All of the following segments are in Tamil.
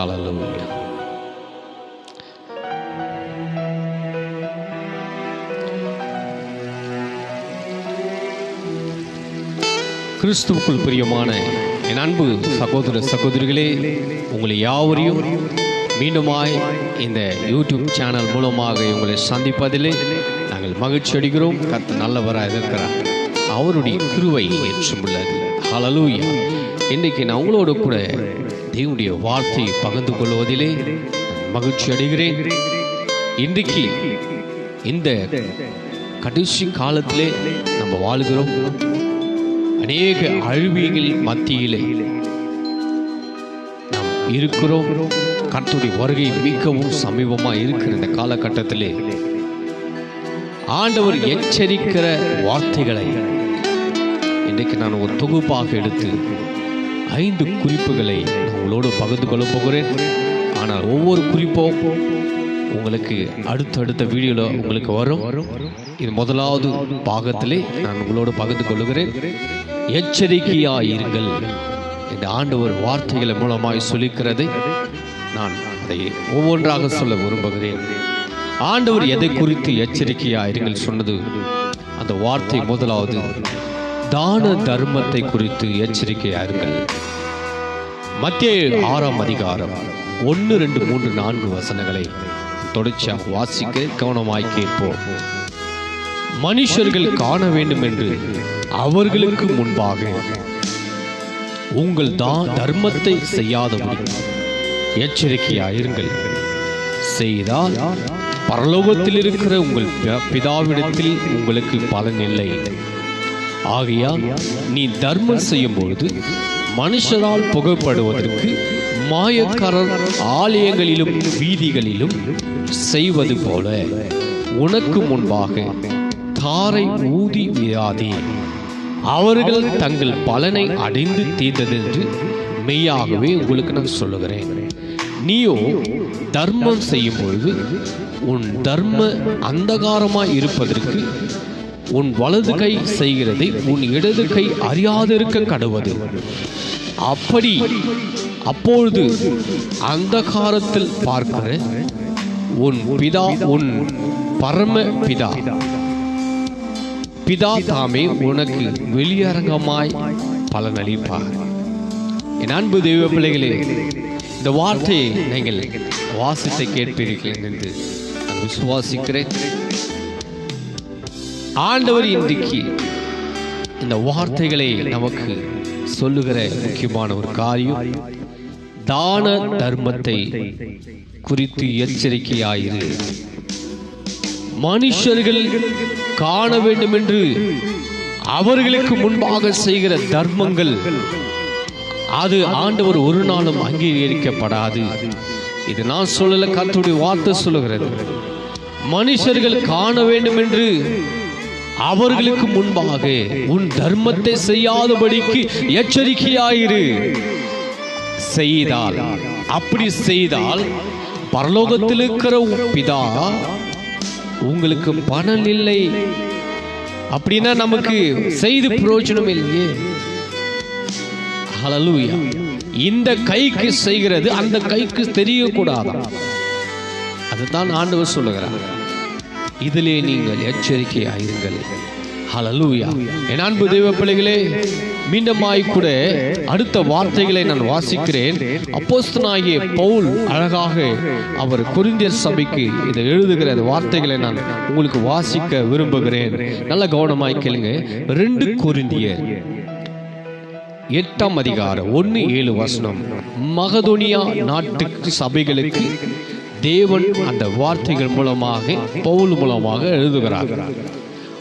ஹalleluya கிறிஸ்துவுக்குள் பிரியமான என் அன்பு சகோதர சகோதரிகளே உங்களை யாவரையும் மீண்டுமாய் இந்த யூடியூப் சேனல் மூலமாக உங்களை சந்திப்பதிலே நாங்கள் மகிழ்ச்சி அடைகிறோம். கற்று நல்லவராக இருக்கிறார். அவருடைய கிருவை ஏற்றும் உள்ளது ஹலலூயா இன்றைக்கு நான் உங்களோட கூட தேவனுடைய வார்த்தையை பகிர்ந்து கொள்வதிலே மகிழ்ச்சி அடைகிறேன். இன்றைக்கு இந்த கடைசி காலத்திலே நம்ம வாழ்கிறோம். அநேக அழிவியல் மத்தியிலே நாம் இருக்கிறோம். கர்த்துடைய வருகை மிகவும் சமீபமாக இருக்கிற இந்த காலகட்டத்திலே ஆண்டவர் எச்சரிக்கிற வார்த்தைகளை இன்றைக்கு நான் ஒரு தொகுப்பாக எடுத்து ஐந்து குறிப்புகளை உங்களோடு பகிர்ந்து கொள்ள போகிறேன். ஆனால் ஒவ்வொரு குறிப்பும் உங்களுக்கு அடுத்தடுத்த வீடியோவில் உங்களுக்கு வரும். இது முதலாவது பாகத்திலே நான் உங்களோடு பகிர்ந்து கொள்கிறேன் எச்சரிக்கையாயிருங்கள் இந்த ஆண்டவர் வார்த்தைகள் மூலமாய் சொல்லிக்கிறதை. நான் அதை ஒவ்வொன்றாக சொல்ல விரும்புகிறேன். ஆண்டவர் எதை குறித்து எச்சரிக்கையாயிருங்கள் சொன்னது அந்த வார்த்தை முதலாவது. தான தர்மத்தை குறித்து எச்சரிக்கையாருங்கள். மத்திய ஆறாம் அதிகாரம் ஒன்று ரெண்டு மூன்று நான்கு வசனங்களை தொடர்ச்சியாக வாசிக்க கவனமாய் கேட்போம். மனுஷர்கள் காண வேண்டும் என்று அவர்களுக்கு முன்பாக உங்கள் தான் தர்மத்தை செய்யாதபடி எச்சரிக்கையாயிருங்கள். செய்தால் பரலோகத்தில் இருக்கிற உங்கள் பிதாவிடத்தில் உங்களுக்கு பலன் இல்லை. ஆகையால் நீ தர்மம் செய்யும் பொழுது மனுஷரால் புகழ்படுவதற்கு மாயக்காரர் ஆலயங்களிலும் வீதிகளிலும் செய்வது போல உனக்கு முன்பாக தாரை ஊதி விழாதே. அவர்கள் தங்கள் பலனை அடைந்து தீர்ந்ததென்று மெய்யாகவே உங்களுக்கு நான் சொல்லுகிறேன். நீயோ தர்மம் செய்யும் பொழுது உன் தர்ம அந்தகாரமாய் இருப்பதற்கு உன் வலது கை செய்கிறது உன் இடது கை அறியாதிருக்க கடுவது. அப்படி அப்பொழுது அந்தகாரத்தில் பார்க்கிற உன் பிதா உன் பரம பிதா பிதா தாமே உனக்கு வெளியரங்கமாய் பலனளிப்பார். என் அன்பு தெய்வ பிள்ளைகளே இந்த வார்த்தையை நீங்கள் வாசித்து கேட்பீர்கள் என்று நான் விசுவாசிக்கிறேன். ஆண்டவர் இன்றைக்கு இந்த வார்த்தைகளை நமக்கு சொல்லுகிற முக்கியமான ஒரு காரியம் தான தர்மத்தை குறித்து எச்சரிக்கையாயிரு. மனுஷர்கள் காண வேண்டும் என்று அவர்களுக்கு முன்பாக செய்கிற தர்மங்கள் அது ஆண்டவர் ஒரு நாளும் அங்கீகரிக்கப்படாது. இது நான் சொல்லல கத்துடைய வார்த்தை சொல்லுகிறது. மனுஷர்கள் காண வேண்டும் என்று அவர்களுக்கு முன்பாக உன் தர்மத்தை செய்யாதபடிக்கு எச்சரிக்கையாயிரு. செய்தால் அப்படி செய்தால் பரலோகத்தில் இருக்கிற பிதா உங்களுக்கு பணம் இல்லை. அப்படின்னா நமக்கு செய்து பிரயோஜனம் இல்லையே. ஹalleluya. இந்த கைக்கு செய்கிறது அந்த கைக்கு தெரியக்கூடாதான் அதுதான் ஆண்டவர் சொல்லுகிறார். இதிலே நீங்கள் எச்சரிக்கையாயிருங்கள். ஹalleluya என் அன்பு தெய்வ பிள்ளைகளே மீண்டுமாய் கூட அடுத்த வார்த்தைகளை நான் வாசிக்கிறேன். அப்போஸ்தனாகிய பவுல் அழகாக அவர் கொரிந்தியர் சபைக்கு இதை எழுதுகிற அந்த வார்த்தைகளை நான் உங்களுக்கு வாசிக்க விரும்புகிறேன். நல்ல கவனமாய் கேளுங்க. ரெண்டு கொரிந்தியர் எட்டாம் அதிகாரம் ஒன்று ஏழு வசனம். மகதோனியா நாட்டுக்கு சபைகளுக்கு தேவன் அந்த வார்த்தைகள் மூலமாக பவுல் மூலமாக எழுதுகிறார்.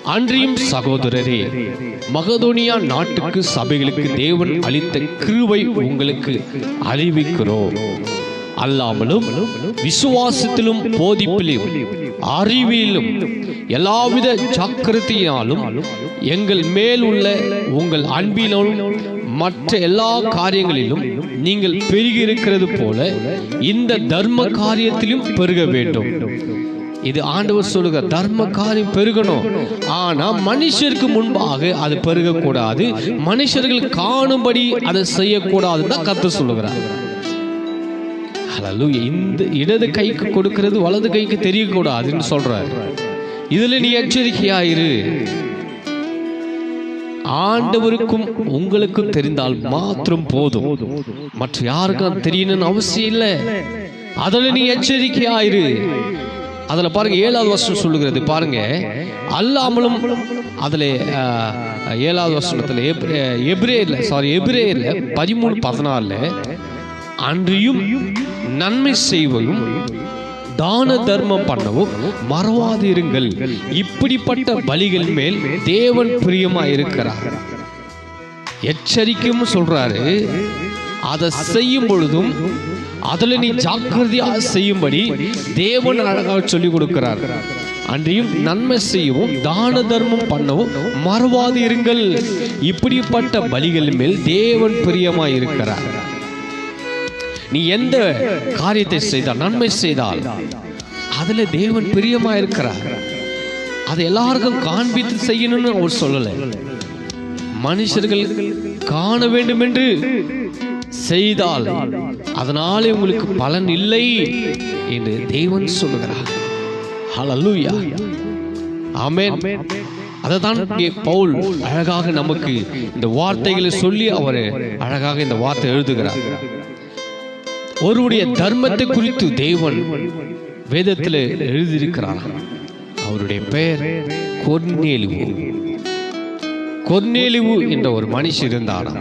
அன்றியும் சகோதரரே மகதோனியா நாட்டுக்கு சபைகளுக்கு தேவன் அளித்த கிருவை உங்களுக்கு அறிவிக்கிறோம். அல்லாமலும் விசுவாசத்திலும் போதிப்பிலும் அறிவிலும் எல்லாவித ஜாக்கிரதையினாலும் எங்கள் மேல் உள்ள உங்கள் அன்பினாலும் மற்ற எல்லா காரியங்களிலும் நீங்கள் பெருகி இருக்கிறது போல இந்த தர்ம காரியத்திலும் பெருக வேண்டும். இது ஆண்டவர் சொல்லுகிற தர்ம காரியம் பெருகணும். ஆனா மனுஷருக்கு முன்பாக அது பெருகக்கூடாது. மனுஷர்கள் காணும்படி அதை செய்யக்கூடாதுன்னு தான் கத்து சொல்லுகிறார். இந்த இடது கைக்கு கொடுக்கிறது வலது கைக்கு தெரியக்கூடாதுன்னு சொல்றாரு. இதுல நீ எச்சரிக்கையாயிரு ஆண்டவருக்கும் உங்களுக்கும் தெரிந்தால் மாத்திரம் போதும். மற்ற யாருக்கும் தெரியணும்னு அவசியம் இல்லை. அதில் நீ எச்சரிக்கையாயிரு. அதில் பாருங்க ஏழாவது வருஷம் சொல்லுகிறது பாருங்க. அல்லாமலும் அதில் ஏழாவது ஏழாவது வருஷத்துல எப்ரேல சாரி எப்ரேல பதிமூணு பதினாலுல அன்றியும் நன்மை செய்வதும் தான தர்மம் பண்ணவும் மறவாதிருங்கள். இப்படிப்பட்ட பலிகள் மேல் தேவன் பிரியமா இருக்கிறார் எச்சரிக்கையும் சொல்றாரு. அதை செய்யும் பொழுதும் அதுல நீ ஜாக்கிரதையா செய்யும்படி தேவன் அழகாக சொல்லி கொடுக்கிறார். அன்றையும் நன்மை செய்யவும் தான தர்மம் பண்ணவும் மறவாது இருங்கள் இப்படிப்பட்ட பலிகள் மேல் தேவன் பிரியமாய் இருக்கிறார் நீ எந்த காரியத்தை செய்தால் நன்மை செய்தால் அதுல தேவன் பிரியமா இருக்கிறார் அதை எல்லாருக்கும் காண்பித்து செய்யணும்னு அவர் சொல்லலை. மனுஷர்கள் காண வேண்டும் என்று செய்தால் அதனாலே உங்களுக்கு பலன் இல்லை என்று தேவன் சொல்லுகிறார். ஹலலூயா ஆமேன் அததான் பவுல் அழகாக நமக்கு இந்த வார்த்தைகளை சொல்லி அவர் அழகாக இந்த வார்த்தை எழுதுகிறார். ஒருவருடைய தர்மத்தை குறித்து தேவன் வேதத்தில் எழுதியிருக்கிறார். அவருடைய பெயர் கொர்நேலிவு. கொர்நேலிவு என்ற ஒரு மனுஷன் இருந்தாராம்.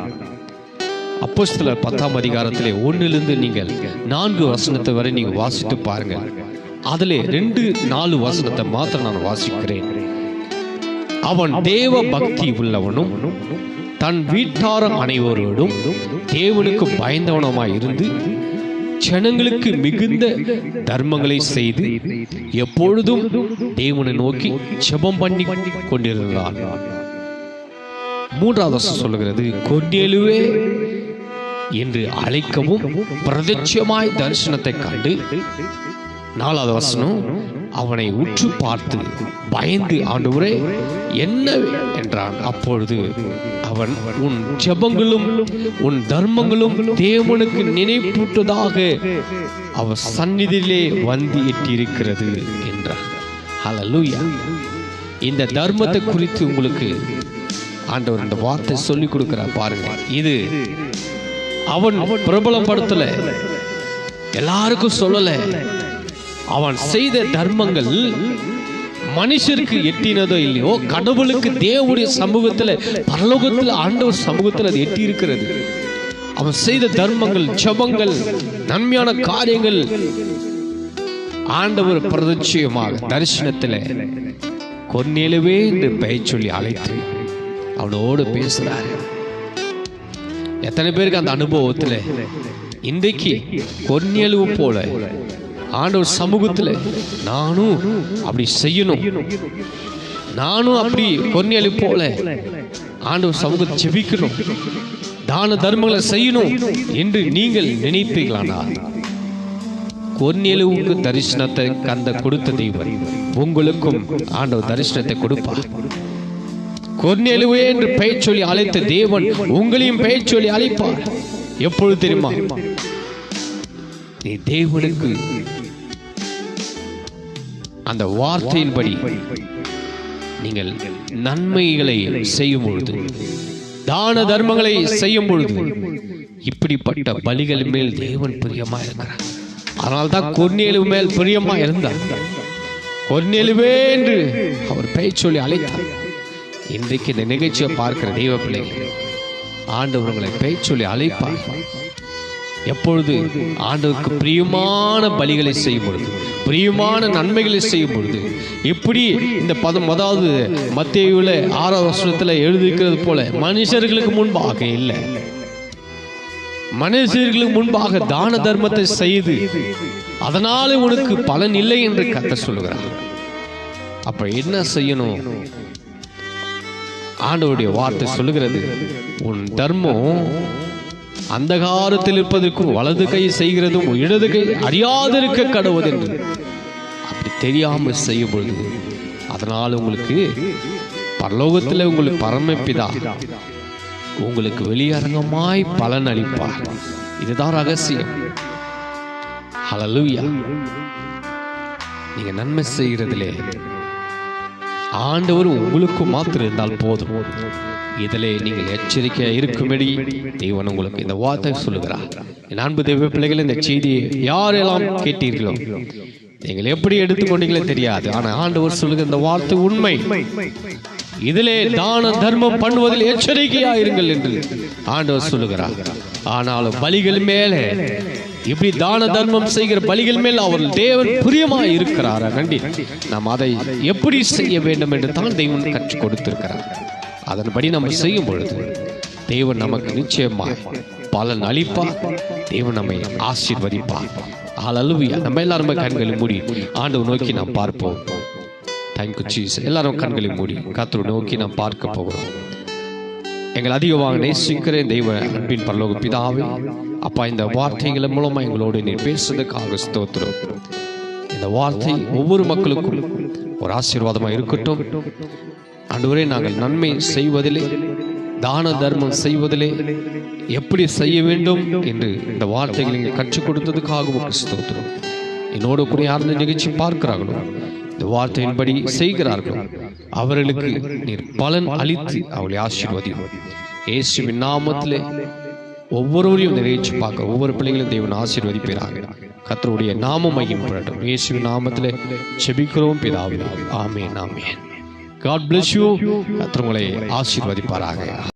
அப்போஸ்தலர் பத்தாம் அதிகாரத்திலே ஒன்றிலிருந்து நீங்கள் நான்கு வசனத்தை வரை நீங்க வாசித்து பாருங்க அதில் ரெண்டு நாலு வசனத்தை மாத்திரம் நான் வாசிக்கிறேன். அவன் தேவ பக்தி உள்ளவனும் தன் வீட்டார அனைவரோடும் தேவனுக்கு பயந்தவனமாய் இருந்து ஜனங்களுக்கு மிகுந்த தர்மங்களை செய்து எப்பொழுதும் தேவனை நோக்கி ஜெபம் பண்ணி கொண்டிருந்தான் மூன்றாவது சொல்லுகிறது கொர்நேலுவே என்று அழைக்கவும் பிரதட்சமாய் தரிசனத்தை கண்டு. நாலாவது வசனம் அவனை உற்று பார்த்து பயந்து ஆண்டவரே என்ன என்றான். அப்பொழுது அவன் உன் ஜெபங்களும் உன் தர்மங்களும் தேவனுக்கு நினைப்பூட்டதாக அவர் சந்நிதியிலே வந்து எட்டியிருக்கிறது என்றார் ஹalleluya இந்த தர்மத்தை குறித்து உங்களுக்கு ஆண்டவர் இந்த வார்த்தை சொல்லி கொடுக்கிறார் பாருங்க. இது அவன் பிரபலப்படுத்தல. எல்லாருக்கும் சொல்லல. அவன் செய்த தர்மங்கள் மனுஷருக்கு எட்டினதோ இல்லையோ கடவுளுக்கு தேவடைய சமூகத்துல பரலோகத்தில் ஆண்டவர் சமூகத்துல அது எட்டி இருக்கிறது அவன் செய்த தர்மங்கள் ஜபங்கள் நன்மையான காரியங்கள் ஆண்டவர் பிரதட்சியமாக தரிசனத்துல கொன்னேலுவே என்று பெயர் சொல்லி அழைத்து அவனோடு பேசுகிறார் எத்தனை பேருக்கு அந்த அனுபவத்துல? இன்றைக்கு கொர்நியலுவு போல ஆண்டவர் சமூகத்துல நானும் அப்படி செய்யணும். நானும் அப்படி கொர்நியலு போல ஆண்டவர் சமூகத்தை செபிக்கணும் தான தர்மங்களை செய்யணும் என்று நீங்கள் நினைப்பீர்களானால் கொர்நியலுவுக்கு தரிசனத்தை கந்த கொடுத்த தெய்வம். உங்களுக்கும் ஆண்டவர் தரிசனத்தை கொடுப்பார். கொர்நேலுவே என்று பெயர் சொல்லி அழைத்த தேவன் உங்களையும் பெயர் சொல்லி அழைப்பார். எப்பொழுது தெரியுமா? நீ தேவனுக்கு அந்த வார்த்தையின்படி நீங்கள் நன்மைகளை செய்யும் பொழுது தான தர்மங்களை செய்யும் பொழுது இப்படிப்பட்ட பலிகள் மேல் தேவன் பிரியமா இருக்கிறார். அதனால்தான் கொர்நேலு மேல் பிரியமா இருந்தார். கொர்நேலுவே என்று அவர் பெயர் சொல்லி அழைத்தார். இன்றைக்கு இந்த நிகழ்ச்சியை பார்க்கிற தெய்வ பிள்ளைகள் ஆண்டவர்களை பெயர் சொல்லி அழைப்பார். எப்பொழுது? ஆண்டவருக்கு பிரியமான பலிகளை செய்யும் பொழுது பிரியமான நன்மைகளை செய்யும் பொழுது எப்படி இந்த பதம் அதாவது மத்தியுள்ள ஆறாவது வருஷத்தில் எழுதியிருக்கிறது போல மனுஷர்களுக்கு முன்பாக இல்லை. மனுஷர்களுக்கு முன்பாக தான தர்மத்தை செய்து அதனால உனக்கு பலன் இல்லை என்று கத்த சொல்லுகிறார். அப்ப என்ன செய்யணும்? ஆண்டவருடைய வார்த்தை சொல்லுகிறது உன் தர்மம் அந்தகாரத்தில் இருப்பதற்கும் வலது கை செய்கிறதும் இடது கை அறியாதிருக்க கடவுது என்று. அப்படி தெரியாம செய்யும் பொழுது அதனால் உங்களுக்கு பரலோகத்தில் உங்களுக்கு பரமப்பிதா உங்களுக்கு வெளியரங்கமாய் பலன் அளிப்பார் இதுதான் ரகசியம். ஹalleluya. நீங்க நன்மை செய்கிறதிலே ஆண்டவர் உங்களுக்கு மாத்திரம் இருந்தால் போதும். இதிலே நீங்கள் எச்சரிக்கையா இருக்கும்படி தேவன் உங்களுக்கு இந்த வார்த்தை சொல்லுகிறார். என் அன்பு தெய்வ பிள்ளைகள் இந்த செய்தியை யாரெல்லாம் கேட்டீர்களோ நீங்கள் எப்படி எடுத்துக்கொண்டீங்களோ தெரியாது. ஆனால் ஆண்டவர் சொல்லுகிற இந்த வார்த்தை உண்மை. இதிலே தான தர்மம் பண்ணுவதில் எச்சரிக்கையா இருங்கள் என்று ஆண்டவர் சொல்லுகிறார். ஆனாலும் பலிகள் மேலே இப்படி தான தர்மம் செய்கிற பலிகள் மேல் அவர் தேவன் பிரியமா இருக்கிறார்? நன்றி. நாம் அதை எப்படி செய்ய வேண்டும் என்று தான் தெய்வம் கற்றுக் கொடுத்திருக்கிறார். அதன்படி நம்ம செய்யும் பொழுது தேவன் நமக்கு நிச்சயமா பலன் அளிப்பார். தேவன் நம்மை ஆசீர்வதிப்பார். ஹalleluya நம்ம எல்லாருமே கண்களை மூடி ஆண்டு நோக்கி நாம் பார்ப்போம். தேங்க்யூ சீஸ் எல்லாரும் கண்களை மூடி காத்திர நோக்கி நாம் பார்க்க போகிறோம். எங்கள் அதிகமாக நேசிக்கிறேன் தெய்வ அன்பின் பரலோக பிதாவே அப்பா இந்த வார்த்தைகள் மூலமா எங்களோடு நீர் பேசுறதுக்காக ஸ்தோத்திரம். இந்த வார்த்தை ஒவ்வொரு மக்களுக்கும் ஒரு ஆசீர்வாதமாக இருக்கட்டும். ஆண்டவரே நாங்கள் நன்மை செய்வதிலே தான தர்மம் செய்வதிலே எப்படி செய்ய வேண்டும் என்று இந்த வார்த்தைகளை நீங்கள் கற்றுக் கொடுத்ததுக்காக உங்களுக்கு ஸ்தோத்திரம். என்னோடு கூட யார் இந்த நிகழ்ச்சி பார்க்கிறார்களோ இந்த வார்த்தையின்படி செய்கிறார்களோ அவர்களுக்கு நீர் பலன் அளித்து அவளை ஆசீர்வதியும். இயேசுவின் நாமத்திலே ஒவ்வொருவரையும் நிகழ்ச்சி பார்க்க ஒவ்வொரு பிள்ளைகளும் தேவன் ஆசீர்வதிப்பீராக. கத்தருடைய நாமம் மையப்படட்டும் இயேசுவின் நாமத்திலே செபிக்கிறோம் பிதாவே. ஆமே ஆமென். God bless you. கர்த்தர் உங்களை ஆசீர்வதிப்பாராக.